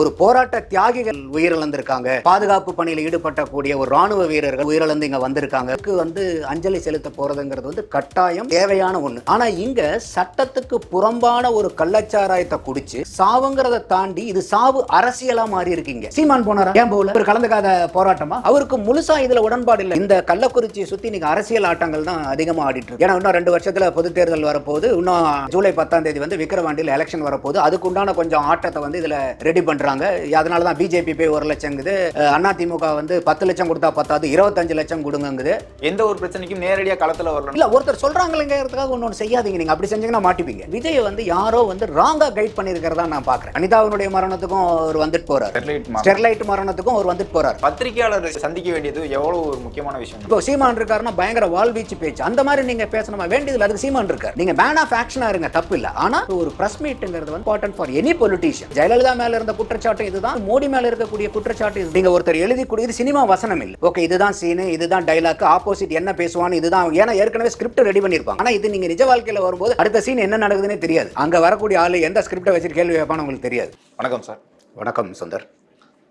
ஒரு போராட்ட தியாகிகள் உயிரிழந்திருக்காங்க. பாதுகாப்பு பணியில் ஈடுபட்டக்கூடிய ஒரு ராணுவ வீரர்கள் உயிரிழந்து இங்க வந்திருக்காங்க. வந்து அஞ்சலி செலுத்த போறதுங்கிறது வந்து கட்டாயம் தேவையான ஒண்ணு. ஆனா இங்க சட்டத்துக்கு புறம்பான ஒரு கள்ளச்சாராயத்தை குடிச்சு சாவுங்கிறத தாண்டி இது சாவு அரசியலா மாறி இருக்கீங்க. சீமான் போனாரா? ஏன் போல ஒரு கலந்துக்காத போராட்டமா? அவருக்கு முழுசா இதுல உடன்பாடு இல்லை. இந்த கள்ளக்குறிச்சியை சுத்தி நீங்க அரசியல் ஆட்டங்கள் தான் அதிகமா ஆடிட்டு இருக்கு. ஏன்னா இன்னும் ரெண்டு வருஷத்துல பொது தேர்தல் வரப்போகுது. இன்னும் ஜூலை பத்தாம் தேதி வந்து விக்கிரவாண்டியில் எலெக்ஷன் வரப்போகுது. அதுக்குண்டான கொஞ்சம் ஆட்டத்தை வந்து இதுல ரெடி பண்ற பண்றாங்க. அதனால தான் பிஜேபி போய் ஒரு லட்சங்குது அண்ணா திமுக வந்து பத்து லட்சம் கொடுத்தா பத்தாது இருபத்தஞ்சு லட்சம் கொடுங்குது எந்த ஒரு பிரச்சனைக்கும் நேரடியா களத்துல வரலாம் இல்ல ஒருத்தர் சொல்றாங்களேங்கிறதுக்காக ஒன்று செய்யாதீங்க. நீங்க அப்படி செஞ்சீங்கன்னா மாட்டிப்பீங்க. விஜய் வந்து யாரோ வந்து ராங்கா கைட் பண்ணிருக்கிறதா நான் பாக்குறேன். அனிதாவினுடைய மரணத்துக்கும் அவர் வந்துட்டு போறாரு. ஸ்டெர்லைட் மரணத்துக்கும் அவர் வந்துட்டு போறாரு. பத்திரிகையாளர் சந்திக்க வேண்டியது எவ்வளவு ஒரு முக்கியமான விஷயம்? இப்போ சீமான் இருக்காருன்னா பயங்கர வால்வீச்சு பேச்சு. அந்த மாதிரி நீங்க பேசணுமா? வேண்டியதுல அதுக்கு சீமான் இருக்காரு. நீங்க மேன் ஆஃப் ஆக்ஷனா இருங்க தப்பு இல்ல. ஆனா ஒரு பிரஸ் மீட்ங்கிறது வந்து important for any politician Jayalalithaa மேல இருந்த குற்றச்சாட்டு இதுதான். மோடி மேல இருக்கக்கூடிய குற்றச்சாட்டு இது. நீங்க ஒருத்தர் எழுதி இது சினிமா வசனம் இல்ல. ஓகே இதுதான் சீனு இதுதான் டைலாக் ஆப்போசிட் என்ன பேசுவான்னு இதுதான். ஏன்னா ஏற்கனவே ஸ்கிரிப்ட் ரெடி பண்ணிருப்பாங்க. ஆனா இது நீங்க நிஜ வாழ்க்கையில வரும்போது அடுத்த சீன் என்ன நடக்குதுன்னே தெரியாது. அங்க வரக்கூடிய ஆளு எந்த ஸ்கிரிப்டை வச்சுட்டு கேள்வி வைப்பான்னு உங்களுக்கு தெரியாது. வணக்கம் சார் வணக்கம் சுந்தர்.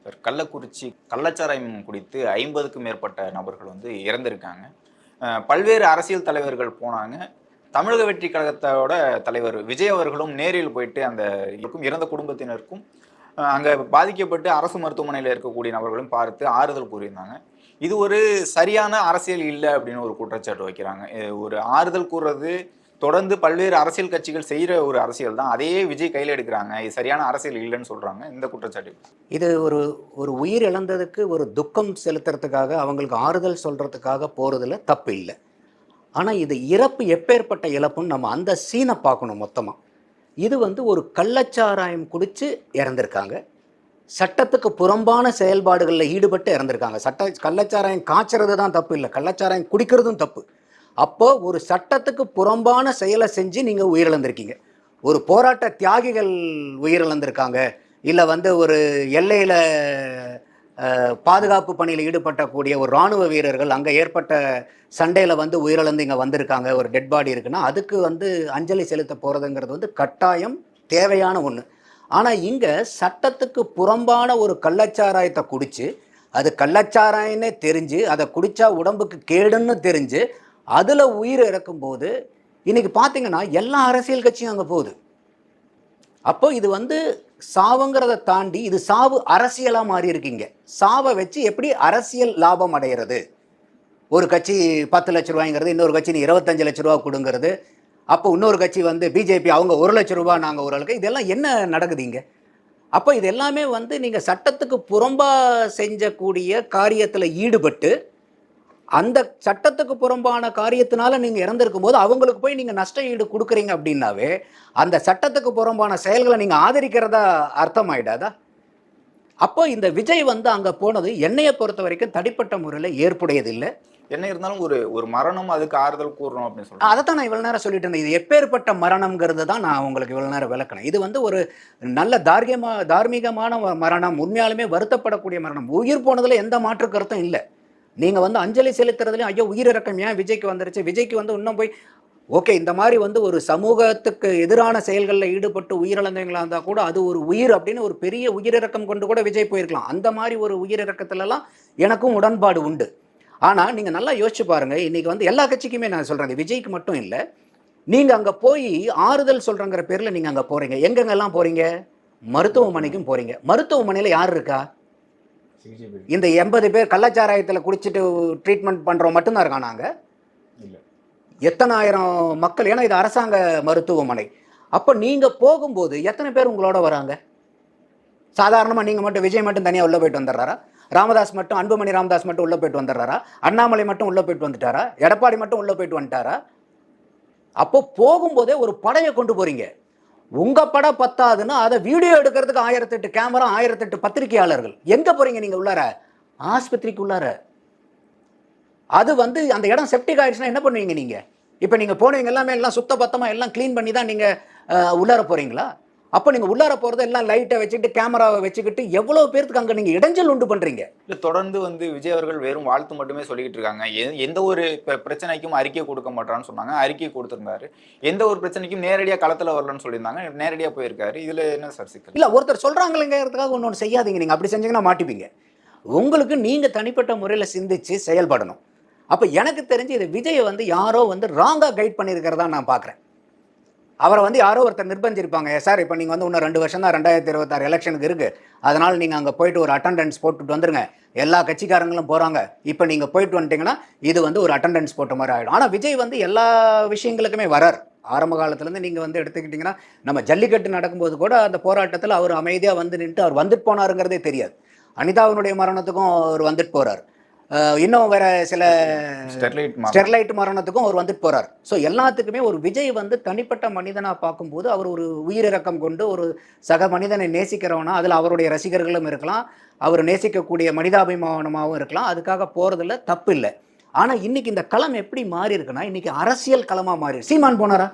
சார் கள்ளக்குறிச்சி கள்ளச்சாராயம் குடித்து ஐம்பதுக்கும் மேற்பட்ட நபர்கள் வந்து இறந்திருக்காங்க. பல்வேறு அரசியல் தலைவர்கள் போனாங்க. தமிழக வெற்றி கழகத்தோட தலைவர் விஜய் அவர்களும் நேரில் போயிட்டு அந்த இருக்கும் இறந்த குடும்பத்தினருக்கும் அங்கே பாதிக்கப்பட்டு அரசு மருத்துவமனையில் இருக்கக்கூடிய நபர்களும் பார்த்து ஆறுதல் கூறியிருந்தாங்க. இது ஒரு சரியான அரசியல் இல்லை அப்படின்னு ஒரு குற்றச்சாட்டு வைக்கிறாங்க. ஒரு ஆறுதல் கூறுறது தொடர்ந்து பல்வேறு அரசியல் கட்சிகள் செய்கிற ஒரு அரசியல் தான். அதையே விஜய் கையில் எடுக்கிறாங்க. இது சரியான அரசியல் இல்லைன்னு சொல்கிறாங்க இந்த குற்றச்சாட்டு. இது ஒரு ஒரு உயிர் இழந்ததுக்கு ஒரு துக்கம் செலுத்துறதுக்காக அவங்களுக்கு ஆறுதல் சொல்கிறதுக்காக போகிறதுல தப்பு இல்லை. ஆனால் இது இறப்பு எப்பேற்பட்ட இழப்புன்னு நம்ம அந்த சீனை பார்க்கணும் மொத்தமாக இது வந்து ஒரு கள்ளச்சாராயம் குடித்து இறந்திருக்காங்க. சட்டத்துக்கு புறம்பான செயல்பாடுகளில் ஈடுபட்டு இறந்திருக்காங்க. சட்ட கள்ளச்சாராயம் காய்ச்சறது தான் தப்பு இல்லை. கள்ளச்சாராயம் குடிக்கிறதும் தப்பு. அப்போ ஒரு சட்டத்துக்கு புறம்பான செயலை செஞ்சு நீங்கள் உயிரிழந்திருக்கீங்க. ஒரு போராட்ட தியாகிகள் உயிரிழந்திருக்காங்க. இல்லை வந்து ஒரு எல்லையில் பாதுகாப்பு பணியில் ஈடுபட்டக்கூடிய ஒரு ராணுவ வீரர்கள் அங்கே ஏற்பட்ட சண்டையில் வந்து உயிரிழந்து இங்கே வந்திருக்காங்க. ஒரு டெட் பாடி இருக்குன்னா அதுக்கு வந்து அஞ்சலி செலுத்த போகிறதுங்கிறது வந்து கட்டாயம் தேவையான ஒன்று ஆனால் இங்கே சட்டத்துக்கு புறம்பான ஒரு கள்ளச்சாராயத்தை குடித்து அது கள்ளச்சாராயன்னே தெரிஞ்சு அதை குடித்தா உடம்புக்கு கேடுன்னு தெரிஞ்சு அதில் உயிர் இறக்கும்போது இன்றைக்கி பார்த்தீங்கன்னா எல்லா அரசியல் கட்சியும் அங்கே போகுது. அப்போ இது வந்து சாவுங்கிறத தாண்டி இது சாவு அரசியலாக மாறி இருக்கீங்க. சாவை வச்சு எப்படி அரசியல் லாபம் அடைகிறது ஒரு கட்சி பத்து லட்ச ரூபாய்ங்கிறது இன்னொரு கட்சி நீ இருபத்தஞ்சு லட்ச ரூபா கொடுங்கிறது. அப்போ இன்னொரு கட்சி வந்து பிஜேபி அவங்க ஒரு லட்ச ரூபா நாங்கள் ஓரளவுக்கு இதெல்லாம் என்ன நடக்குதுங்க? அப்போ இது எல்லாமே வந்து நீங்கள் சட்டத்துக்கு புறம்பாக செஞ்சக்கூடிய காரியத்தில் ஈடுபட்டு அந்த சட்டத்துக்கு புறம்பான காரியத்தினால நீங்க இறந்திருக்கும் போது அவங்களுக்கு போய் நீங்க நஷ்ட ஈடு கொடுக்குறீங்க அப்படின்னாவே அந்த சட்டத்துக்கு புறம்பான செயல்களை நீங்க ஆதரிக்கிறதா அர்த்தமாயிடாதா? அப்போ இந்த விஜய் வந்து அங்க போனது என்னையை பொறுத்த வரைக்கும் தனிப்பட்ட முறையில் ஏற்புடையதில்லை. என்ன இருந்தாலும் ஒரு ஒரு மரணம் அதுக்கு ஆறுதல் கூறணும் அப்படின்னு சொல்றாங்க. அதைத்தான் நான் இவ்வளவு நேரம் சொல்லிட்டு இருந்தேன். இது எப்பேற்பட்ட மரணம்ங்கிறது தான் நான் உங்களுக்கு இவ்வளவு நேரம் விளக்கணும் இது வந்து ஒரு நல்ல தார்கியமா தார்மீகமான மரணம் உண்மையாலுமே வருத்தப்படக்கூடிய மரணம். உயிர் போனதுல எந்த மாற்று கருத்தும் இல்லை. நீங்கள் வந்து அஞ்சலி செலுத்துறதுலையும் ஐயோ உயிரிறக்கம் ஏன் விஜய்க்கு வந்துருச்சு? விஜய்க்கு வந்து இன்னும் போய் ஓகே இந்த மாதிரி வந்து ஒரு சமூகத்துக்கு எதிரான செயல்களில் ஈடுபட்டு உயிரிழந்தவங்களா இருந்தால் கூட அது ஒரு உயிர் அப்படின்னு ஒரு பெரிய உயிரிறக்கம் கொண்டு கூட விஜய் போயிருக்கலாம். அந்த மாதிரி ஒரு உயிரிறக்கத்துலலாம் எனக்கும் உடன்பாடு உண்டு. ஆனால் நீங்கள் நல்லா யோசிச்சு பாருங்கள் இன்றைக்கி வந்து எல்லா கட்சிக்குமே நான் சொல்கிறேன் விஜய்க்கு மட்டும் இல்லை நீங்கள் அங்கே போய் ஆறுதல் சொல்கிறங்கிற பேரில் நீங்கள் அங்கே போகிறீங்க எங்கெங்கெல்லாம் போகிறீங்க மருத்துவமனைக்கும் போகிறீங்க மருத்துவமனையில் யார் இருக்கா? இந்த எண்பது பேர் கள்ளச்சாராயத்தில் குடிச்சிட்டு ட்ரீட்மெண்ட் பண்ணுறோம் மட்டும்தான் இருக்கானாங்க இல்ல. எத்தனாயிரம் மக்கள் ஏன்னா இது அரசாங்க மருத்துவமனை. அப்போ நீங்கள் போகும்போது எத்தனை பேர் உங்களோட வராங்க? சாதாரணமாக நீங்கள் மட்டும் விஜய் மட்டும் தனியாக உள்ளே போயிட்டு வந்துடுறாரா? ராமதாஸ் மட்டும் அன்புமணி ராமதாஸ் மட்டும் உள்ளே போயிட்டு வந்துடுறாரா? அண்ணாமலை மட்டும் உள்ளே போயிட்டு வந்துட்டாரா? எடப்பாடி மட்டும் உள்ளே போயிட்டு வந்துட்டாரா? அப்போ போகும்போதே ஒரு படையை கொண்டு போறீங்க. உங்கள் படம் பத்தாதுன்னா அதை வீடியோ எடுக்கிறதுக்கு ஆயிரத்தெட்டு கேமரா ஆயிரத்தெட்டு பத்திரிகையாளர்கள். எங்கே போகிறீங்க நீங்கள் உள்ளார? ஆஸ்பத்திரிக்கு உள்ளார அது வந்து அந்த இடம் செப்டிக் ஆயிடுச்சுன்னா என்ன பண்ணுவீங்க நீங்கள் இப்போ நீங்கள் போனவங்க எல்லாமே எல்லாம் சுத்த பத்தமாக எல்லாம் க்ளீன் பண்ணி தான் நீங்கள் உள்ளார போகிறீங்களா அப்போ நீங்கள் உள்ளார போகிறது எல்லாம் லைட்டை வச்சுக்கிட்டு கேமராவை வச்சுக்கிட்டு எவ்வளோ பேர்த்துக்கு அங்கே நீங்கள் இடைஞ்சல் உண்டு பண்ணுறீங்க இல்ல தொடர்ந்து வந்து விஜய் அவர்கள் வெறும் வாழ்த்து மட்டுமே சொல்லிக்கிட்டு இருக்காங்க. எந்த ஒரு பிரச்சனைக்கும் அறிக்கை கொடுக்க மாட்டான்னு சொன்னாங்க. அறிக்கை கொடுத்திருந்தாரு. எந்த ஒரு பிரச்சனைக்கும் நேரடியா களத்துல வரலன்னு சொல்லியிருந்தாங்க. நேரடியா போயிருக்காரு. இதுல என்ன சார் சிக்கல்? இல்லை ஒருத்தர் சொல்கிறாங்களேங்கிறதுக்காக ஒன்று ஒன்று செய்யாதீங்க. நீங்கள் அப்படி செஞ்சீங்கன்னா மாட்டிப்பீங்க. உங்களுக்கு நீங்கள் தனிப்பட்ட முறையில் சிந்திச்சு செயல்படணும். அப்போ எனக்கு தெரிஞ்சு இது விஜயை வந்து யாரோ வந்து ராங்காக கைட் பண்ணியிருக்கிறதா நான் பார்க்குறேன் அவரை வந்து யாரோ ஒருத்தர் நிர்பந்திருப்பாங்க சார் இப்போ நீங்கள் வந்து இன்னும் ரெண்டு வருஷம் தான் ரெண்டாயிரத்தி இருபத்தாறு எலெக்ஷனுக்கு இருக்குது அதனால் நீங்கள் அங்கே போயிட்டு ஒரு அட்டண்டன்ஸ் போட்டுட்டு வந்துருங்க. எல்லா கட்சிக்காரங்களும் போகிறாங்க இப்போ நீங்கள் போயிட்டு வந்துட்டீங்கன்னா இது வந்து ஒரு அட்டண்டன்ஸ் போட்ட மாதிரி ஆகிடும் ஆனால் விஜய் வந்து எல்லா விஷயங்களுக்குமே வரார். ஆரம்ப காலத்துலேருந்து நீங்கள் வந்து எடுத்துக்கிட்டிங்கன்னா நம்ம ஜல்லிக்கட்டு நடக்கும்போது கூட அந்த போராட்டத்தில் அவர் அமைதியாக வந்து நின்று அவர் வந்துட்டு போனாருங்கிறதே தெரியாது. அனிதாவினுடைய மரணத்துக்கும் அவர் வந்துட்டு போகிறார் இன்னும் வேற சில ஸ்டெர்லைட் ஸ்டெர்லைட் மரணத்துக்கும் அவர் வந்துட்டு போறார். ஸோ எல்லாத்துக்குமே ஒரு விஜய் வந்து தனிப்பட்ட மனிதனா பார்க்கும்போது அவர் ஒரு உயிரிரக்கம் கொண்டு ஒரு சக மனிதனை நேசிக்கிறவனா அதில் அவருடைய ரசிகர்களும் இருக்கலாம் அவர் நேசிக்கக்கூடிய மனிதாபிமானமாகவும் இருக்கலாம். அதுக்காக போறதுல தப்பு இல்லை ஆனா இன்னைக்கு இந்த களம் எப்படி மாறி இருக்குன்னா இன்னைக்கு அரசியல் களமா மாறி. சீமான் போனாரா?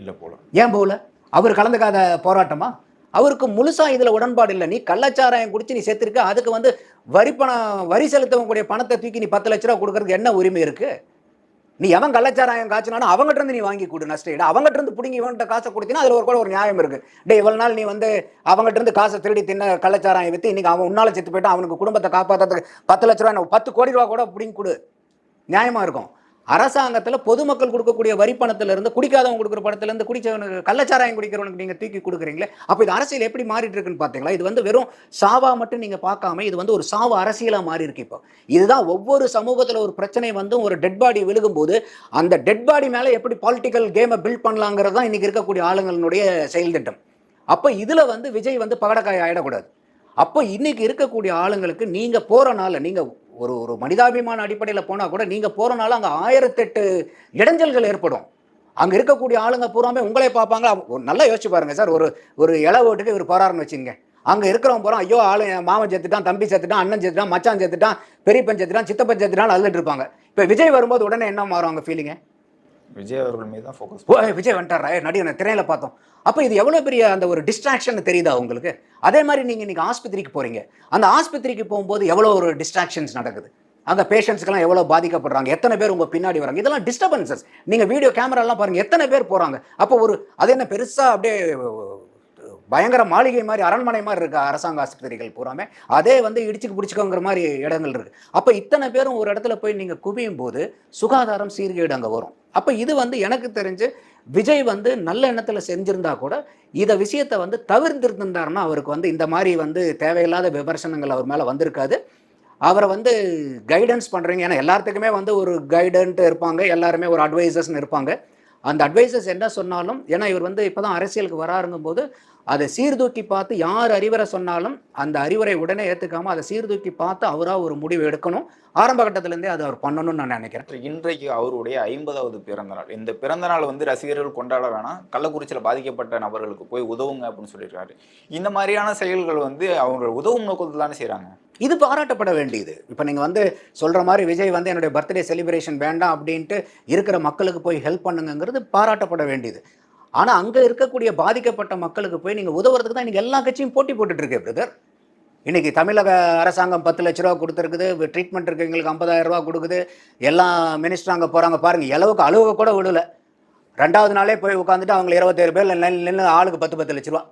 இல்ல போல. ஏன் போகல அவர் கலந்துக்காத போராட்டமா? அவருக்கு முழுசாக இதில் உடன்பாடு இல்லை. நீ கள்ளச்சாராயம் குடிச்சு நீ சேர்த்துருக்க அதுக்கு வந்து வரி பணம் வரி செலுத்தவங்களுடைய பணத்தை தூக்கி நீ பத்து லட்ச ரூபா கொடுக்கறதுக்கு என்ன உரிமை இருக்குது நீ எவன் கள்ளச்சாராயம் காய்ச்சினாலும் அவங்ககிட்ட இருந்து நீ வாங்கி கொடு நஷ்டம் அவங்ககிட்ட இருந்து பிடிங்கி இவன்கிட்ட காசை கொடுத்தீங்கன்னா அதில் ஒரு கூட ஒரு நியாயம் இருக்கு. டே இவ்வளவு நாள் நீ வந்து அவங்ககிட்ட இருந்து காசை திருடி தின்ன கள்ளச்சாராயம் விற்று இன்னைக்கு அவன் உன்னால செத்து போயிட்டு அவனுக்கு குடும்பத்தை காப்பாற்றுறதுக்கு பத்து லட்ச ரூபா பத்து கோடி ரூபா கூட பிடிங்கி கொடு. நியாயமாக இருக்கும். அரசாங்கத்தில் பொதுமக்கள் கொடுக்கக்கூடிய வரி பணத்திலிருந்து குடிக்காதவங்க கொடுக்குற பணத்திலேருந்து குடிச்சவனுக்கு கள்ளச்சாராயம் குடிக்கிறவனுக்கு நீங்கள் தூக்கி கொடுக்குறீங்களே? அப்போ இது அரசியல் எப்படி மாறிட்டு இருக்குன்னு பார்த்தீங்களா இது வந்து வெறும் சாவா மட்டும் நீங்கள் பார்க்காம இது வந்து ஒரு சாவு அரசியலாக மாறி இருக்கு இப்போ. இதுதான் ஒவ்வொரு சமூகத்தில் ஒரு பிரச்சனை வந்து ஒரு டெட் பாடி விழுகும்போது அந்த டெட் பாடி மேலே எப்படி பாலிட்டிக்கல் கேமை பில்ட் பண்ணலாங்கிறது தான் இன்றைக்கி இருக்கக்கூடிய ஆளுங்களுடைய செயல் திட்டம். இதில் வந்து விஜய் வந்து பகடக்காய் ஆகிடக்கூடாது அப்போ இன்றைக்கி இருக்கக்கூடிய ஆளுங்களுக்கு நீங்கள் போகிறனால நீங்கள் ஒரு ஒரு மனிதாபிமான அடிப்படையில் போனால் கூட நீங்கள் போகிறனால அங்கே ஆயிரத்தெட்டு இடைஞ்சல்கள் ஏற்படும். அங்கே இருக்கக்கூடிய ஆளுங்க பூராமே உங்களே பார்ப்பாங்களா? ஒரு நல்லா யோசிச்சு பாருங்கள் சார். ஒரு ஒரு இலை ஓட்டுக்கு இவர் போகிறாருன்னு வச்சுங்க அங்கே இருக்கிறவன் போகிறோம் ஐயோ ஆளு மாமன் செத்துட்டான் தம்பி செத்துட்டான் அண்ணன் செத்துட்டான் மச்சான் செத்துட்டான் பெரியப்பன் செத்துட்டான் சித்தப்பன் செத்துட்டான் அழுதுட்டு இருப்பாங்க. இப்போ விஜய் வரும்போது உடனே என்ன மாறும் அங்கே ஃபீலிங்கு விஜய் அவர்கள் மீது தான் ஃபோக்கஸ் ஓ விஜய் வந்துட்டாரா? நடிகர் திரையில பார்த்தோம். அப்போ இது எவ்வளோ பெரிய அந்த ஒரு டிஸ்ட்ராக்ஷன் தெரியுதா உங்களுக்கு? அதே மாதிரி நீங்கள் இன்றைக்கி ஆஸ்பத்திரிக்கு போகிறீங்க அந்த ஆஸ்பத்திரிக்கு போகும்போது எவ்வளோ ஒரு டிஸ்ட்ராக்ஷன்ஸ் நடக்குது? அங்கே பேஷண்ட்ஸ்க்கெல்லாம் எவ்வளோ பாதிக்கப்படுறாங்க? எத்தனை பேர் உங்கள் பின்னாடி வராங்க? இதெல்லாம் டிஸ்டர்பன்சஸ் நீங்கள் வீடியோ கேமராலாம் பாருங்கள் எத்தனை பேர் போகிறாங்க அப்போ ஒரு அது என்ன பெருசாக அப்படியே பயங்கர மாளிகை மாதிரி அரண்மனை மாதிரி இருக்குது அரசாங்க ஆஸ்பத்திரிகள் பூராமே. அதே வந்து இடிச்சுக்கு பிடிச்சிக்கோங்கிற மாதிரி இடங்கள் இருக்குது அப்போ இத்தனை பேரும் ஒரு இடத்துல போய் நீங்கள் குவியும் போது சுகாதாரம் சீர்கேடு அங்கே வரும். அப்போ இது வந்து எனக்கு தெரிஞ்சு விஜய் வந்து நல்ல எண்ணத்தில் செஞ்சுருந்தா கூட இதை விஷயத்தை வந்து தவிர்த்திருந்திருந்தாருன்னா அவருக்கு வந்து இந்த மாதிரி வந்து தேவையில்லாத விமர்சனங்கள் அவர் மேலே வந்திருக்காது. அவரை வந்து கைடன்ஸ் பண்ணுறீங்க ஏன்னா எல்லாத்துக்குமே வந்து ஒரு கைடன்ட்டு இருப்பாங்க. எல்லாருமே ஒரு அட்வைசர்ஸ்னு இருப்பாங்க. அந்த அட்வைசர்ஸ் என்ன சொன்னாலும் ஏன்னா இவர் வந்து இப்போ தான் அரசியலுக்கு வராருங்கும் போது அதை சீர்தூக்கி பார்த்து யார் அறிவுரை சொன்னாலும் அந்த அறிவுரை உடனே ஏற்றுக்காம அதை சீர்தூக்கி பார்த்து அவராக ஒரு முடிவு எடுக்கணும். ஆரம்ப கட்டத்திலேருந்தே அதை அவர் பண்ணணும்னு நான் நினைக்கிறேன். இன்றைக்கு அவருடைய ஐம்பதாவது பிறந்த நாள். இந்த பிறந்த நாள் வந்து ரசிகர்கள் கொண்டாட வேணாம். கள்ளக்குறிச்சியில் பாதிக்கப்பட்ட நபர்களுக்கு போய் உதவுங்க அப்படின்னு சொல்லியிருக்காரு. இந்த மாதிரியான செயல்கள் வந்து அவங்க உதவும் நோக்கத்தில் தானே செய்கிறாங்க இது பாராட்டப்பட வேண்டியது. இப்போ நீங்கள் வந்து சொல்கிற மாதிரி விஜய் வந்து என்னுடைய பர்த்டே செலிப்ரேஷன் வேண்டாம் அப்படின்ட்டு இருக்கிற மக்களுக்கு போய் ஹெல்ப் பண்ணுங்கங்கிறது பாராட்டப்பட வேண்டியது. ஆனால் அங்கே இருக்கக்கூடிய பாதிக்கப்பட்ட மக்களுக்கு போய் நீங்கள் உதவுறதுக்கு தான் நீங்கள் எல்லா கட்சியும் போட்டி போட்டுட்டு பிரதர் இன்றைக்கி தமிழக அரசாங்கம் பத்து லட்ச ரூபா கொடுத்துருக்குது ட்ரீட்மெண்ட் இருக்கவங்களுக்கு ஐம்பதாயிரம் ரூபா கொடுக்குது எல்லா மினிஸ்டரும் அங்கே போகிறாங்க பாருங்கள் அளவுக்கு அழுவ கூட விடலை. ரெண்டாவது நாளே போய் உட்காந்துட்டு அவங்க இருபத்தேழு பேர் நின்று ஆளுக்கு பத்து பத்து லட்ச ரூபா.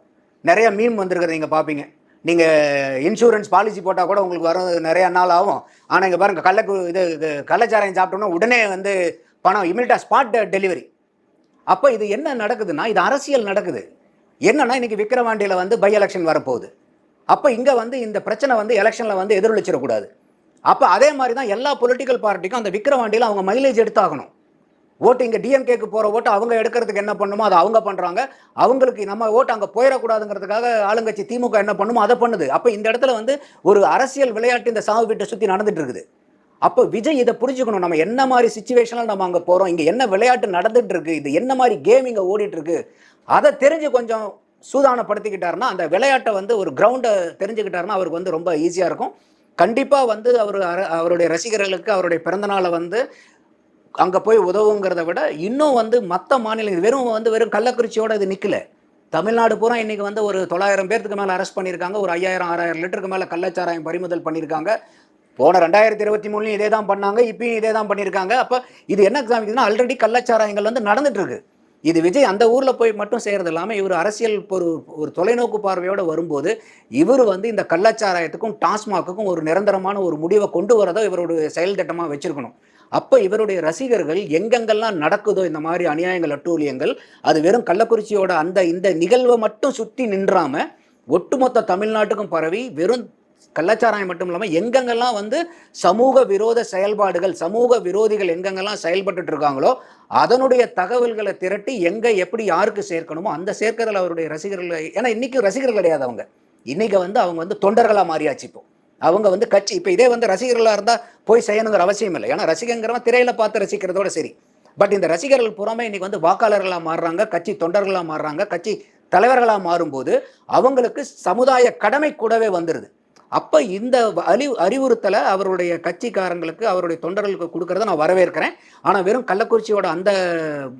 நிறைய மீம் வந்திருக்கிறத நீங்கள் பார்ப்பீங்க நீங்கள் இன்சூரன்ஸ் பாலிசி போட்டால் கூட உங்களுக்கு வரும் நிறைய நாள் ஆகும். ஆனால் இங்கே பாருங்கள் கள்ளக்கு இது இது கள்ளச்சாராயம் சாப்பிட்டோம்னா உடனே வந்து பணம் இமீடியட்டாக ஸ்பாட் டெலிவரி அப்போ இது என்ன நடக்குதுன்னா இது அரசியல் நடக்குது. என்னன்னா இன்றைக்கி விக்கிரவாண்டியில் வந்து பை எலெக்ஷன் வரப்போகுது. அப்போ இங்கே வந்து இந்த பிரச்சனை வந்து எலெக்ஷனில் வந்து எதிரொலிச்சிடக்கூடாது. அப்போ அதே மாதிரி தான் எல்லா பொலிட்டிக்கல் பார்ட்டிக்கும் அந்த விக்கிரவாண்டியில் அவங்க மைலேஜ் எடுத்தாகணும். ஓட்டு இங்கே டிஎம்கேக்கு போகிற ஓட்டு அவங்க எடுக்கிறதுக்கு என்ன பண்ணுமோ அதை அவங்க பண்ணுறாங்க அவங்களுக்கு நம்ம ஓட்டு அங்கே போயிடக்கூடாதுங்கிறதுக்காக ஆளுங்கட்சி திமுக என்ன பண்ணுமோ அதை பண்ணுது. அப்போ இந்த இடத்துல வந்து ஒரு அரசியல் விளையாட்டு இந்த சாவு வீட்டை சுற்றி நடந்துட்டு இருக்குது. அப்போ விஜய் இதை புரிஞ்சுக்கணும். நம்ம என்ன மாதிரி சுச்சுவேஷனில் நம்ம அங்கே போகிறோம் இங்கே என்ன விளையாட்டு நடந்துட்டு இருக்கு? இது என்ன மாதிரி கேம் இங்கே ஓடிட்டு இருக்கு? அதை தெரிஞ்சு கொஞ்சம் சூதானப்படுத்திக்கிட்டாருன்னா அந்த விளையாட்டை வந்து ஒரு கிரவுண்டை தெரிஞ்சுக்கிட்டாருன்னா அவருக்கு வந்து ரொம்ப ஈஸியாக இருக்கும். கண்டிப்பாக வந்து அவர் அர- அவருடைய ரசிகர்களுக்கு அவருடைய பிறந்தநாளை வந்து அங்கே போய் உதவுங்கிறத விட இன்னும் வந்து மற்ற மாநிலங்கள் வெறும் வந்து வெறும் கள்ளக்குறிச்சியோடு இது நிற்கலை தமிழ்நாடு பூரா இன்றைக்கி வந்து ஒரு தொள்ளாயிரம் பேர்த்துக்கு மேலே அரெஸ்ட் பண்ணியிருக்காங்க ஒரு ஐயாயிரம் ஆறாயிரம் லிட்டருக்கு மேலே கள்ளச்சாராயம் பறிமுதல் பண்ணியிருக்காங்க. போன ரெண்டாயிரத்தி இருபத்தி மூணுலையும் இதே தான் பண்ணாங்க இப்பயும் இதே தான் பண்ணியிருக்காங்க. அப்போ இது என்ன காமிக்குதுன்னா ஆல்ரெடி கள்ளச்சாராயங்கள் வந்து நடந்துட்டு இது விஜய் அந்த ஊரில் போய் மட்டும் செய்கிறது இல்லாமல் இவர் அரசியல் ஒரு ஒரு தொலைநோக்கு பார்வையோடு வரும்போது இவர் வந்து இந்த கள்ளச்சாராயத்துக்கும் டாஸ்மாக்குக்கும் ஒரு நிரந்தரமான ஒரு முடிவை கொண்டு வரதோ இவரோட செயல் திட்டமாக வச்சுருக்கணும். அப்போ இவருடைய ரசிகர்கள் எங்கெங்கெல்லாம் நடக்குதோ இந்த மாதிரி அநியாயங்கள் அட்டூழியங்கள் அது வெறும் கள்ளக்குறிச்சியோட அந்த இந்த நிகழ்வை மட்டும் சுற்றி நின்றாம ஒட்டுமொத்த தமிழ்நாட்டுக்கும் பரவி வெறும் கள்ளச்சாராயம் மட்டும் இல்லாமல் எங்கெங்கெல்லாம் வந்து சமூக விரோத செயல்பாடுகள் சமூக விரோதிகள் எங்கெங்கெல்லாம் செயல்பட்டு இருக்காங்களோ அதனுடைய தகவல்களை திரட்டி எங்கே எப்படி யாருக்கு சேர்க்கணுமோ அந்த சேர்க்கறதில் அவருடைய ரசிகர்கள் ஏன்னா இன்றைக்கும் ரசிகர்கள் கிடையாது அவங்க. இன்றைக்கி வந்து அவங்க வந்து தொண்டர்களாக மாறியாச்சு இப்போ. அவங்க வந்து கட்சி இப்போ இதே வந்து ரசிகர்களாக இருந்தால் போய் செய்யணுங்கிற அவசியம் இல்லை. ஏன்னா ரசிகங்கிறவன் திரையில் பார்த்து ரசிக்கிறதோட சரி. பட் இந்த ரசிகர்கள் புறமே இன்றைக்கி வந்து வாக்காளர்களாக மாறுறாங்க கட்சி தொண்டர்களாக மாறுறாங்க கட்சி தலைவர்களாக மாறும்போது அவங்களுக்கு சமுதாய கடமை கூடவே வந்துடுது அப்போ இந்த அறி அறிவுறுத்தலை அவருடைய கட்சிக்காரங்களுக்கு அவருடைய தொண்டர்களுக்கு கொடுக்கறத நான் வரவேற்கிறேன். ஆனால் வெறும் கள்ளக்குறிச்சியோட அந்த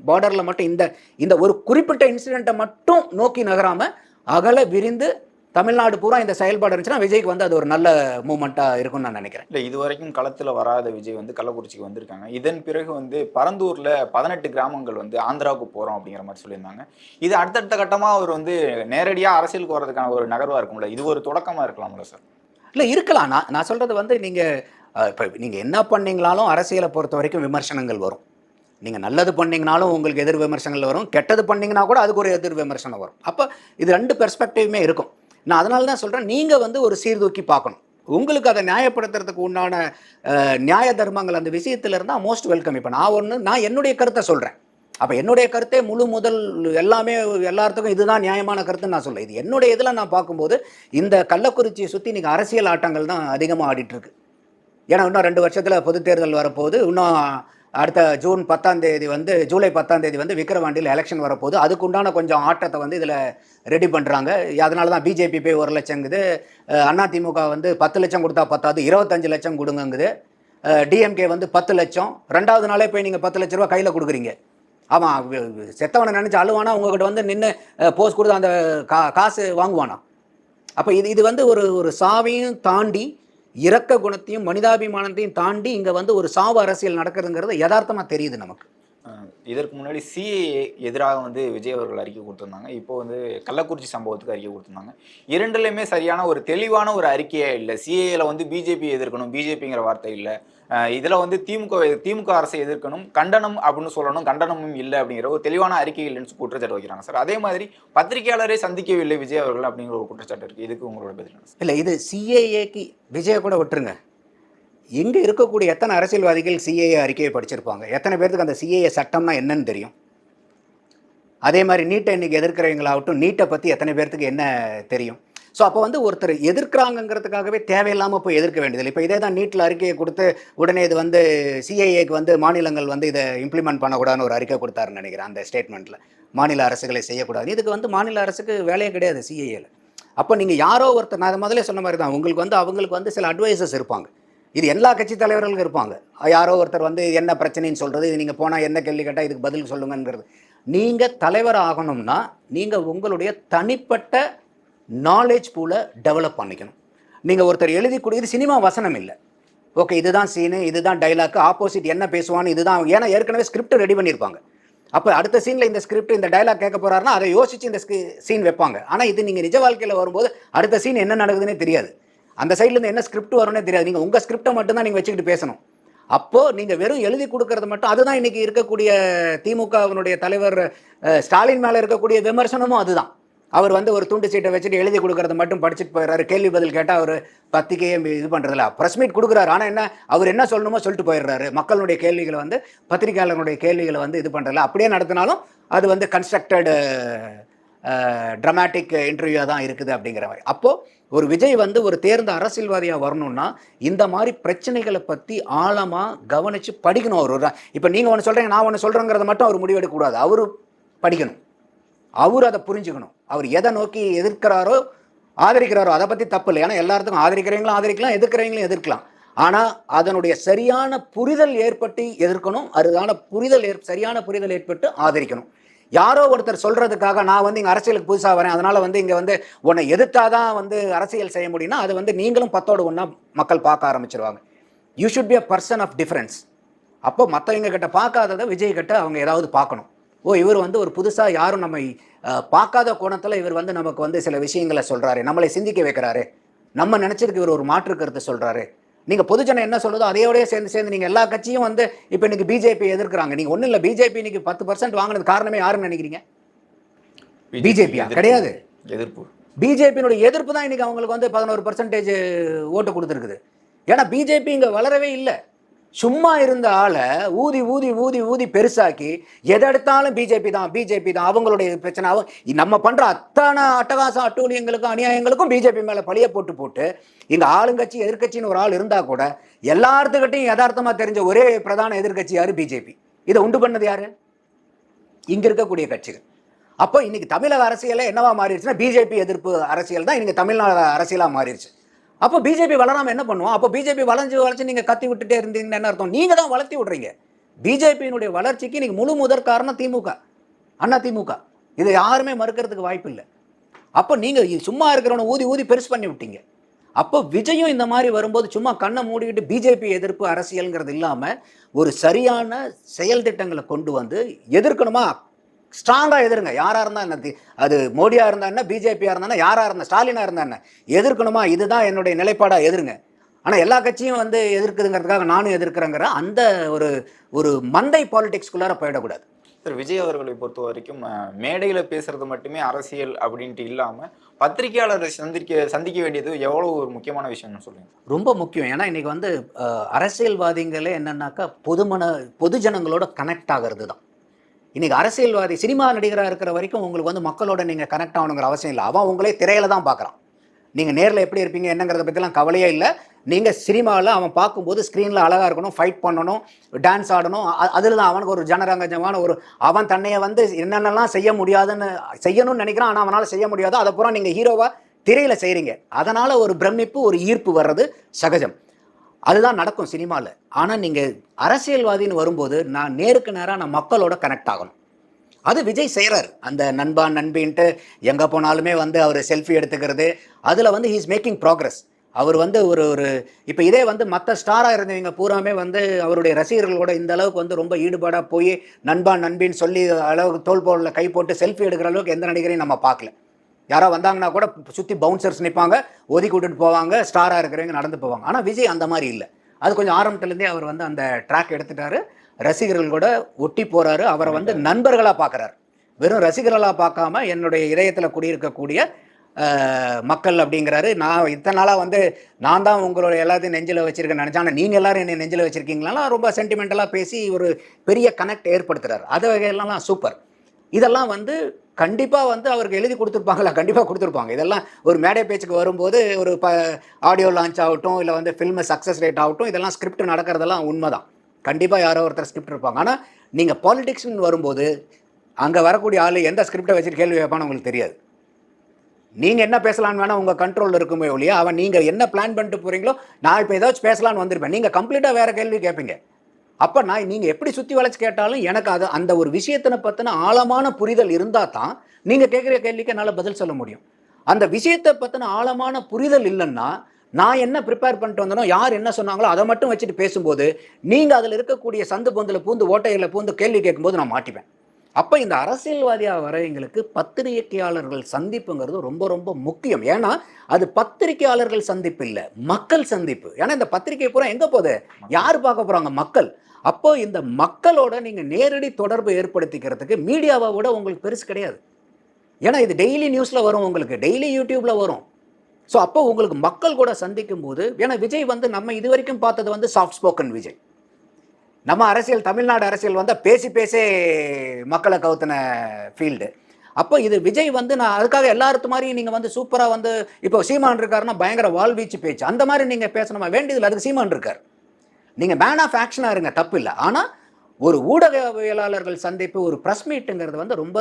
பார்டரில் மட்டும் இந்த இந்த ஒரு குறிப்பிட்ட இன்சிடெண்ட்டை மட்டும் நோக்கி நகராமல் அகல விரிந்து தமிழ்நாடு பூரா இந்த செயல்பாடு இருந்துச்சுன்னா விஜய்க்கு வந்து அது ஒரு நல்ல மூமெண்ட்டாக இருக்கும்னு நான் நினைக்கிறேன். இல்லை இது வரைக்கும் களத்தில் வராத விஜய் வந்து கள்ளக்குறிச்சிக்கு வந்திருக்காங்க. இதன் பிறகு வந்து பரந்தூரில் பதினெட்டு கிராமங்கள் வந்து ஆந்திராவுக்கு போகிறோம் அப்படிங்கிற மாதிரி சொல்லியிருந்தாங்க. இது அடுத்தடுத்த கட்டமாக அவர் வந்து நேரடியாக அரசியலுக்கு வர்றதுக்கான ஒரு நகர்வாக இருக்கும்ல. இது ஒரு தொடக்கமாக இருக்கலாம்ல சார்? இல்லை இருக்கலாம். நான் நான் சொல்கிறது வந்து நீங்கள் இப்போ நீங்கள் என்ன பண்ணீங்களாலும் அரசியலை பொறுத்த வரைக்கும் விமர்சனங்கள் வரும். நீங்கள் நல்லது பண்ணீங்கனாலும் உங்களுக்கு எதிர் விமர்சனங்கள் வரும். கெட்டது பண்ணீங்கன்னா கூட அதுக்கு ஒரு எதிர் விமர்சனம் வரும். அப்போ இது ரெண்டு பெர்ஸ்பெக்டிவுமே இருக்கும். நான் அதனால தான் சொல்கிறேன் நீங்கள் வந்து ஒரு சீர்தூக்கி பார்க்கணும். உங்களுக்கு அதை நியாயப்படுத்துறதுக்கு உண்டான நியாய தர்மங்கள் அந்த விஷயத்தில் இருந்தால் மோஸ்ட் வெல்கம் இப்போ நான் ஒன்று நான் என்னுடைய கருத்தை சொல்கிறேன் அப்போ என்னுடைய கருத்தே முழு முதல் எல்லாமே எல்லாத்துக்கும் இதுதான் நியாயமான கருத்துன்னு நான் சொல்ல இது என்னுடைய இதில் நான் பார்க்கும்போது இந்த கள்ளக்குறிச்சியை சுற்றி நீங்கள் அரசியல் ஆட்டங்கள் தான் அதிகமாக ஆடிட்டுருக்கு ஏன்னா இன்னும் ரெண்டு வருஷத்தில் பொது தேர்தல் வரப்போகுது இன்னும் அடுத்த ஜூன் பத்தாம் தேதி வந்து ஜூலை பத்தாம் தேதி வந்து விக்கிரவாண்டியில் எலெக்ஷன் வரப்போகுது. அதுக்குண்டான கொஞ்சம் ஆட்டத்தை வந்து இதில் ரெடி பண்ணுறாங்க அதனால தான் பிஜேபி போய் ஒரு லட்சங்குது அண்ணா திமுக வந்து பத்து லட்சம் கொடுத்தா பத்தாது இருபத்தஞ்சு லட்சம் கொடுங்குது டிஎம்கே வந்து பத்து லட்சம். ரெண்டாவது நாளே போய் நீங்கள் பத்து லட்ச ரூபா கையில் கொடுக்குறீங்க. ஆமாம் செத்தவனை நினச்சி அழுவானா? உங்ககிட்ட வந்து நின்று போஸ்ட் கொடுத்து அந்த கா காசு வாங்குவானா? அப்போ இது இது வந்து ஒரு ஒரு சாவியும் தாண்டி இரக்க குணத்தையும் மனிதாபிமானத்தையும் தாண்டி இங்கே வந்து ஒரு சாவு அரசியல் நடக்கிறதுங்கிறது யதார்த்தமாக தெரியுது நமக்கு. இதற்கு முன்னாடி சிஏஏ எதிராக வந்து விஜய் அவர்கள் அறிக்கை கொடுத்துருந்தாங்க. இப்போ வந்து கள்ளக்குறிச்சி சம்பவத்துக்கு அறிக்கை கொடுத்துருந்தாங்க. இரண்டுலையுமே சரியான ஒரு தெளிவான ஒரு அறிக்கையே இல்லை. சிஏஏல வந்து பிஜேபி எதிர்க்கணும். பிஜேபிங்கிற வார்த்தை இல்லை. இதில் வந்து திமுக திமுக அரசை எதிர்க்கணும் கண்டனம் அப்படின்னு சொல்லணும் கண்டனமும் இல்லை அப்படிங்கிற ஒரு தெளிவான அறிக்கை இல்லைன்னு குற்றச்சாட்டு வைக்கிறாங்க சார். அதே மாதிரி பத்திரிகையாளரை சந்திக்கவில்லை விஜய் அவர்கள் அப்படிங்கிற ஒரு குற்றச்சாட்டு இருக்குது இதுக்கு உங்களோட பதில் இல்லை இது சிஏஏக்கு விஜய கூட விட்டுருங்க. இங்கே இருக்கக்கூடிய எத்தனை அரசியல்வாதிகள் சிஏஏ அறிக்கையை படிச்சிருப்பாங்க? எத்தனை பேர்த்துக்கு அந்த சிஏஏ சட்டம்னா என்னன்னு தெரியும்? அதே மாதிரி நீட்டை இன்றைக்கி எதிர்க்கிறவங்களாகட்டும் நீட்டை பற்றி எத்தனை பேர்த்துக்கு என்ன தெரியும்? ஸோ அப்போ வந்து ஒருத்தர் எதிர்க்கிறாங்கிறதுக்காகவே தேவையில்லாமல் போய் எதிர்க்க வேண்டியதில்லை. இப்போ இதே தான் நீட்டில் அறிக்கையை கொடுத்து உடனே இது வந்து சிஐஏக்கு வந்து மாநிலங்கள் வந்து இதை இம்ப்ளிமெண்ட் பண்ணக்கூடாதுன்னு ஒரு அறிக்கை கொடுத்தாருன்னு நினைக்கிறேன் அந்த ஸ்டேட்மெண்ட்டில் மாநில அரசுகளை செய்யக்கூடாது. இதுக்கு வந்து மாநில அரசுக்கு வேலையே கிடையாது சிஐஏல அப்போ நீங்கள் யாரோ ஒருத்தர் நான் அதை சொன்ன மாதிரி தான் உங்களுக்கு வந்து அவங்களுக்கு வந்து சில அட்வைசஸ் இருப்பாங்க. இது எல்லா கட்சி தலைவர்களுக்கும் இருப்பாங்க. யாரோ ஒருத்தர் வந்து என்ன பிரச்சனைன்னு சொல்கிறது இது நீங்கள் போனால் என்ன கேள்வி கேட்டால் இதுக்கு பதில் சொல்லுங்கங்கிறது. நீங்கள் தலைவர் ஆகணும்னா நீங்கள் உங்களுடைய தனிப்பட்ட நாலேஜ் பூலை டெவலப் பண்ணிக்கணும். நீங்கள் ஒருத்தர் எழுதிக்கூடியது சினிமா வசனம் இல்லை. ஓகே இதுதான் சீனு இதுதான் டைலாக்கு ஆப்போசிட் என்ன பேசுவான்னு இதுதான் ஏன்னா ஏற்கனவே ஸ்கிரிப்ட் ரெடி பண்ணியிருப்பாங்க அப்போ அடுத்த சீனில் இந்த ஸ்கிரிப்ட் இந்த டைலாக் கேட்க போகிறாருன்னா அதை யோசிச்சு இந்த சீன் வைப்பாங்க. ஆனால் இது நீங்கள் நிஜ வாழ்க்கையில் வரும்போது அடுத்த சீன் என்ன நடக்குதுன்னே தெரியாது. அந்த சைட்லேருந்து என்ன ஸ்கிரிப்ட் வரும்னே தெரியாது. நீங்கள் உங்கள் ஸ்கிரிப்டை மட்டும் தான் நீங்கள் வச்சுக்கிட்டு பேசணும். அப்போது நீங்கள் வெறும் எழுதி கொடுக்கறது மட்டும் அதுதான் இன்னைக்கு இருக்கக்கூடிய திமுகவினுடைய தலைவர் ஸ்டாலின் மேலே இருக்கக்கூடிய விமர்சனமும் அதுதான். அவர் வந்து ஒரு துண்டு சீட்டை வச்சுட்டு எழுதி கொடுக்கறத மட்டும் படிச்சுட்டு போயிடுறாரு கேள்வி பதில் கேட்டால் அவர் பத்திரிக்கையே இது பண்ணுறதில்ல ப்ரெஸ் மீட் கொடுக்குறாரு. ஆனால் என்ன அவர் என்ன சொல்லணுமோ சொல்லிட்டு போயிடுறாரு மக்களுடைய கேள்விகளை வந்து பத்திரிகையாளர்களுடைய கேள்விகளை வந்து இது பண்ணுறதில்ல அப்படியே நடத்தினாலும் அது வந்து கன்ஸ்ட்ரக்டடு ட்ரமாட்டிக் இன்டர்வியூவாக தான் இருக்குது அப்படிங்கிற மாதிரி. அப்போது ஒரு விஜய் வந்து ஒரு தேர்ந்த அரசியல்வாதியாக வரணும்னா இந்த மாதிரி பிரச்சனைகளை பற்றி ஆழமாக கவனித்து படிக்கணும் அவர். இப்போ நீங்கள் ஒன்று சொல்கிறீங்க நான் ஒன்று சொல்கிறேங்கிறத மட்டும் அவர் முடிவெடுக்கக்கூடாது. அவர் படிக்கணும். அவர் அதை புரிஞ்சுக்கணும். அவர் எதை நோக்கி எதிர்க்கிறாரோ ஆதரிக்கிறாரோ அதை பற்றி தப்பு இல்லை. ஏன்னா எல்லாத்துக்கும் ஆதரிக்கிறவங்களும் ஆதரிக்கலாம் எதிர்க்கிறவங்களும் எதிர்க்கலாம். ஆனால் அதனுடைய சரியான புரிதல் ஏற்பட்டு எதிர்க்கணும் அதுதான புரிதல் ஏற் சரியான புரிதல் ஏற்பட்டு ஆதரிக்கணும். யாரோ ஒருத்தர் சொல்கிறதுக்காக நான் வந்து இங்கே அரசியலுக்கு புதுசாக வரேன் அதனால் வந்து இங்கே வந்து உன்னை எதிர்த்தாதான் வந்து அரசியல் செய்ய முடியும்னா அது வந்து நீங்களும் பத்தோடு ஒன்றா மக்கள் பார்க்க ஆரம்பிச்சிருவாங்க. You should be a person of difference அப்போ மற்றவங்க கிட்ட பார்க்காததை விஜய் கிட்ட அவங்க ஏதாவது பார்க்கணும். ஓ இவர் வந்து ஒரு புதுசாக யாரும் நம்ம பார்க்காத கோணத்தில் இவர் வந்து நமக்கு வந்து சில விஷயங்களை சொல்கிறாரு நம்மளை சிந்திக்க வைக்கிறாரு. நம்ம நினச்சதுக்கு இவர் ஒரு மாற்று கருத்தை சொல்கிறாரு நீங்கள் பொதுஜனம் என்ன சொல்லுதோ அதையோடய சேர்ந்து சேர்ந்து நீங்கள் எல்லா கட்சியும் வந்து இப்போ இன்னைக்கு பிஜேபி எதிர்க்கிறாங்க. நீங்கள் ஒன்றும் இல்லை பிஜேபி இன்னைக்கு பத்து பர்சன்ட் வாங்கினது காரணமே யாருன்னு நினைக்கிறீங்க? BJP யா? எதிர்ப்பு. கிடையாது. எதிர்ப்பு. பிஜேபியினுடைய எதிர்ப்பு தான் இன்னைக்கு அவங்களுக்கு வந்து பதினோரு பர்சன்டேஜ் ஓட்டு கொடுத்துருக்குது. ஏன்னா பிஜேபி இங்கே வளரவே இல்லை. சும்மா இருந்த ஆளை ஊதி ஊதி ஊதி ஊதி பெருசாக்கி எதை எடுத்தாலும் பிஜேபி தான் பிஜேபி தான் அவங்களுடைய பிரச்சனை நம்ம பண்ற அத்தனை அட்டகாசம் அட்டூழியங்களுக்கும் அநியாயங்களுக்கும் பிஜேபி மேல பழிய போட்டு போட்டு இந்த ஆளுங்கட்சி எதிர்கட்சின்னு ஒரு ஆள் இருந்தா கூட எல்லாத்துக்கிட்டையும் யதார்த்தமா தெரிஞ்ச ஒரே பிரதான எதிர்கட்சி யாரு? பிஜேபி இதை உண்டு பண்ணது யாரு? இங்க இருக்கக்கூடிய கட்சிகள். அப்போ இன்னைக்கு தமிழக அரசியலே என்னவா மாறிடுச்சுன்னா பிஜேபி எதிர்ப்பு அரசியல் தான் இன்னைக்கு தமிழ்நாடு அரசியலா மாறிடுச்சு. அப்போ பிஜேபி வளராம என்ன பண்ணுவோம்? அப்போ பிஜேபி வளைஞ்சு வளைச்சு நீங்கள் கத்தி விட்டுட்டே இருந்தீங்கன்னு என்ன அர்த்தம்? நீங்கள் தான் வளர்த்தி விட்றீங்க. பிஜேபியினுடைய வளர்ச்சிக்கு இன்னைக்கு முழு முதற் காரணம் திமுக. அண்ணா திமுக. இதை யாருமே மறுக்கிறதுக்கு வாய்ப்பு இல்லை. அப்போ நீங்கள் சும்மா இருக்கிறவனை ஊதி ஊதி பெருசு பண்ணி விட்டீங்க. அப்போ விஜயும் இந்த மாதிரி வரும்போது சும்மா கண்ணை மூடிக்கிட்டு பிஜேபி எதிர்ப்பு அரசியலுங்கிறது இல்லாமல் ஒரு சரியான செயல் திட்டங்களை கொண்டு வந்து எதிர்க்கணுமா? ஸ்ட்ராங்காக எதிருங்க. யாராக இருந்தா என்ன அது மோடியா இருந்தா என்ன பிஜேபியா இருந்தா என்ன யாரா இருந்தா ஸ்டாலினா இருந்தா என்ன எதிர்க்கணுமா? இதுதான் என்னுடைய நிலைப்பாடா எதிருங்க. ஆனா எல்லா கட்சியும் வந்து எதிர்க்குதுங்கிறதுக்காக நானும் எதிர்க்கிறேங்கிற அந்த ஒரு ஒரு மந்தை பாலிடிக்ஸ்குள்ளார போயிடக்கூடாது. சார் விஜய் அவர்களை பொறுத்த வரைக்கும் மேடையில பேசுறது மட்டுமே அரசியல் அப்படின்ட்டு இல்லாம பத்திரிகையாளரை சந்திக்க சந்திக்க வேண்டியது எவ்வளவு ஒரு முக்கியமான விஷயம்னு சொல்லுங்க. ரொம்ப முக்கியம். ஏன்னா இன்னைக்கு வந்து அரசியல்வாதிகளே என்னன்னாக்கா பொதுமன பொதுஜனங்களோட கனெக்ட் ஆகிறது தான் இன்னைக்கு அரசியல்வாதி சினிமா நடிகராக இருக்கிற வரைக்கும் உங்களுக்கு வந்து மக்களோட நீங்கள் கனெக்ட் ஆகணுங்கிற அவசியம் இல்லை. அவன் உங்களே திரையில தான் பார்க்குறான் நீங்கள் நேரில் எப்படி இருப்பீங்க என்னங்கிறத பற்றிலாம் கவலையே இல்லை. நீங்கள் சினிமாவில் அவன் பார்க்கும்போது ஸ்க்ரீனில் அழகாக இருக்கணும் ஃபைட் பண்ணணும் டான்ஸ் ஆடணும். அதில் தான் அவனுக்கு ஒரு ஜனரங்கஜமான ஒரு அவன் தன்னையை வந்து என்னென்னலாம் செய்ய முடியாதுன்னு செய்யணும்னு நினைக்கிறான் ஆனால் அவனால் செய்ய முடியாதோ அதை பூரா நீங்கள் ஹீரோவாக திரையில் செய்கிறீங்க அதனால் ஒரு பிரமிப்பு ஒரு ஈர்ப்பு வர்றது சகஜம். அதுதான் நடக்கும் சினிமாவில் ஆனால் நீங்கள் அரசியல்வாதின்னு வரும்போது நான் நேருக்கு நேராக நான் மக்களோட கனெக்ட் ஆகணும். அது விஜய் செய்கிறார் அந்த நண்பா நண்பின்ட்டு எங்கே போனாலுமே வந்து அவர் செல்ஃபி எடுத்துக்கிறது. அதில் வந்து ஹீஸ் மேக்கிங் ப்ராக்ரஸ் அவர் வந்து ஒரு ஒரு இப்போ இதே வந்து மற்ற ஸ்டாராக இருந்தவங்க பூராமே வந்து அவருடைய ரசிகர்களோட இந்த அளவுக்கு வந்து ரொம்ப ஈடுபாடாக போய் நண்பா நண்பின்னு சொல்லி அளவுக்கு தோல் போடல கை போட்டு செல்ஃபி எடுக்கிற அளவுக்கு எந்த நடிகரையும் நம்ம பார்க்கல. யாரோ வந்தாங்கன்னா கூட சுற்றி பவுன்சர்ஸ் நிற்பாங்க ஒதுக்கி விட்டுட்டு போவாங்க ஸ்டாராக இருக்கிறவங்க நடந்து போவாங்க. ஆனால் விஜய் அந்த மாதிரி இல்லை. அது கொஞ்சம் ஆரம்பத்துலேருந்தே அவர் வந்து அந்த ட்ராக் எடுத்துட்டாரு. ரசிகர்கள் கூட ஒட்டி போறாரு. அவரை வந்து நண்பர்களாக பார்க்குறாரு வெறும் ரசிகர்களாக பார்க்காம என்னுடைய இதயத்தில் குடியிருக்கக்கூடிய மக்கள் அப்படிங்கிறாரு. நான் இத்தனை நாளாக வந்து நான் தான் உங்களோட எல்லாத்தையும் நெஞ்சில் வச்சிருக்கேன் நினச்சேன். ஆனால் நீங்கள் எல்லாரும் என்னை நெஞ்சில் வச்சிருக்கீங்களா? ரொம்ப சென்டிமெண்டலாக பேசி ஒரு பெரிய கனெக்ட் ஏற்படுத்துறாரு. அது வகையெல்லாம் சூப்பர் இதெல்லாம் வந்து கண்டிப்பாக வந்து அவருக்கு எழுதி கொடுத்துருப்பாங்களா கண்டிப்பாக கொடுத்துருப்பாங்க. இதெல்லாம் ஒரு மேடை பேச்சுக்கு வரும்போது ஒரு ப ஆடியோ லான்ச் ஆகட்டும் இல்லை வந்து ஃபில்மு சக்ஸஸ் ரேட் ஆகட்டும் இதெல்லாம் ஸ்கிரிப்ட் நடக்கிறதெல்லாம் உண்மை தான் கண்டிப்பாக யாரோ ஒருத்தர் ஸ்கிரிப்ட் இருப்பாங்க. ஆனால் நீங்கள் பாலிடிக்ஸ்னு வரும்போது அங்கே வரக்கூடிய ஆள் எந்த ஸ்கிரிப்டை வச்சுட்டு கேள்வி வைப்பான்னு உங்களுக்கு தெரியாது. நீங்கள் என்ன பேசலான்னு வேணால் உங்கள் கண்ட்ரோலில் இருக்குமே ஒழிய அவன் நீங்கள் என்ன பிளான் பண்ணிட்டு போகிறீங்களோ நான் இப்போ ஏதாச்சும் பேசலான்னு வந்திருப்பேன். நீங்கள் கம்ப்ளீட்டாக வேறு கேள்வி கேட்பீங்க அப்போ நான் நீங்கள் எப்படி சுற்றி வளைச்சு கேட்டாலும் எனக்கு அது அந்த ஒரு விஷயத்தினை பற்றின ஆழமான புரிதல் இருந்தால் தான் நீங்கள் கேட்குற கேள்விக்கு என்னால் பதில் சொல்ல முடியும். அந்த விஷயத்தை பற்றின ஆழமான புரிதல் இல்லைன்னா நான் என்ன ப்ரிப்பேர் பண்ணிட்டு வந்தனோ யார் என்ன சொன்னாங்களோ அதை மட்டும் வச்சுட்டு பேசும்போது நீங்கள் அதில் இருக்கக்கூடிய சந்து பொந்தில் பூந்து ஓட்டையில் பூந்து கேள்வி கேட்கும்போது நான் மாட்டிப்பேன். அப்போ இந்த அரசியல்வாதியாக வரவங்களுக்கு பத்திரிகையாளர்கள் சந்திப்புங்கிறது ரொம்ப ரொம்ப முக்கியம். ஏன்னா அது பத்திரிகையாளர்கள் சந்திப்பு இல்லை மக்கள் சந்திப்பு. ஏன்னா இந்த பத்திரிகை பூரா எங்கே போகுது? யார் பார்க்க போகிறாங்க மக்கள். அப்போ இந்த மக்களோட நீங்கள் நேரடி தொடர்பு ஏற்படுத்திக்கிறதுக்கு மீடியாவை விட உங்களுக்கு பெருசு கிடையாது. ஏன்னா இது டெய்லி நியூஸில் வரும் உங்களுக்கு. டெய்லி யூடியூப்பில் வரும். ஸோ அப்போ உங்களுக்கு மக்கள் கூட சந்திக்கும் போது ஏன்னா விஜய் வந்து நம்ம இது வரைக்கும் பார்த்தது வந்து சாஃப்ட் ஸ்போக்கன் விஜய். நம்ம அரசியல் தமிழ்நாடு அரசியல் வந்தால் பேசி பேசே மக்களை கவுத்தின ஃபீல்டு அப்போ இது விஜய் வந்து நான் அதுக்காக எல்லாருத்து மாதிரி நீங்கள் வந்து சூப்பராக வந்து இப்போ சீமான் இருக்காருன்னா பயங்கர வாழ்வீச்சு பேச்சு. அந்த மாதிரி நீங்கள் பேசணுமா? வேண்டியதில்லை. அதுக்கு சீமான் இருக்கார். நீங்கள் மேன் ஆஃப் ஆக்ஷனாக இருங்க தப்பு இல்லை. ஆனால் ஒரு ஊடகவியலாளர்கள் சந்திப்பு ஒரு ப்ரெஸ் மீட்டுங்கிறது வந்து ரொம்ப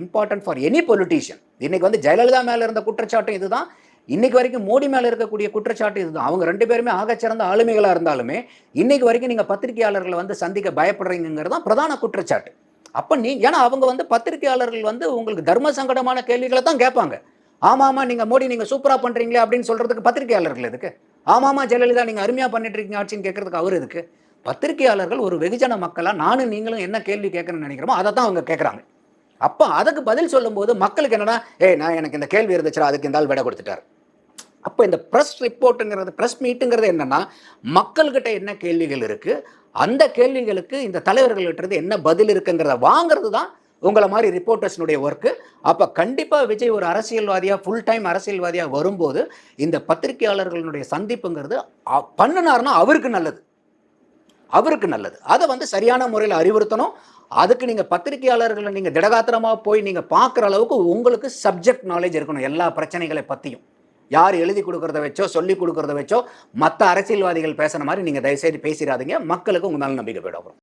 இம்பார்ட்டன்ட் ஃபார் எனி பொலிட்டீஷியன் இன்னைக்கு வந்து ஜெயலலிதா மேலே இருந்த குற்றச்சாட்டும் இதுதான். இன்னைக்கு வரைக்கும் மோடி மேலே இருக்கக்கூடிய குற்றச்சாட்டு இதுதான். அவங்க ரெண்டு பேருமே ஆகச்சிறந்த ஆளுமைகளாக இருந்தாலுமே இன்னைக்கு வரைக்கும் நீங்கள் பத்திரிகையாளர்களை வந்து சந்திக்க பயப்படுறீங்கிறது தான் பிரதான குற்றச்சாட்டு. அப்போ நீ ஏன்னா அவங்க வந்து பத்திரிகையாளர்கள் வந்து உங்களுக்கு தர்ம சங்கடமான கேள்விகளை தான் கேட்பாங்க. ஆமாம் ஆமாம் நீங்கள் மோடி நீங்கள் சூப்பராக பண்ணுறீங்களே அப்படின்னு சொல்கிறதுக்கு பத்திரிகையாளர்கள் எதுக்கு? ஆமாமா ஜெயலலிதா நீங்கள் அருமையாக பண்ணிட்டு இருக்கீங்க ஆட்சின்னு கேட்கறதுக்கு அவர் இருக்கு பத்திரிகையாளர்கள் ஒரு வெகுஜன மக்களாக நானும் நீங்களும் என்ன கேள்வி கேட்கணும்னு நினைக்கிறோமோ அதை தான் அவங்க கேட்குறாங்க. அப்போ அதுக்கு பதில் சொல்லும்போது மக்களுக்கு என்னன்னா ஏய் நான் எனக்கு இந்த கேள்வி இருந்துச்சுடா அதுக்கு இந்த ஆள் விடை கொடுத்துட்டார். அப்போ இந்த ப்ரெஸ் ரிப்போர்ட்டுங்கிறது ப்ரெஸ் மீட்டுங்கிறது என்னென்னா மக்கள்கிட்ட என்ன கேள்விகள் இருக்குது அந்த கேள்விகளுக்கு இந்த தலைவர்கள்கிட்ட என்ன பதில் இருக்குங்கிறத வாங்குறது தான் உங்களை மாதிரி ரிப்போர்ட்டர்ஸ்னுடைய ஒர்க்கு அப்போ கண்டிப்பாக விஜய் ஒரு அரசியல்வாதியாக ஃபுல் டைம் அரசியல்வாதியாக வரும்போது இந்த பத்திரிகையாளர்களுடைய சந்திப்புங்கிறது பண்ணினார்னா அவருக்கு நல்லது. அவருக்கு நல்லது. அதை வந்து சரியான முறையில் அறிவுறுத்தணும். அதுக்கு நீங்கள் பத்திரிகையாளர்களை நீங்கள் திடகாத்திரமாக போய் நீங்கள் பார்க்குற அளவுக்கு உங்களுக்கு சப்ஜெக்ட் நாலேஜ் இருக்கணும் எல்லா பிரச்சனைகளை பற்றியும் யார் எழுதி கொடுக்குறத வச்சோ சொல்லி கொடுக்குறத வச்சோ மற்ற அரசியல்வாதிகள் பேசுகிற மாதிரி நீங்கள் தயவுசெய்து பேசிடாதீங்க. மக்களுக்கு உங்களால் நம்பிக்கை போயிடும்.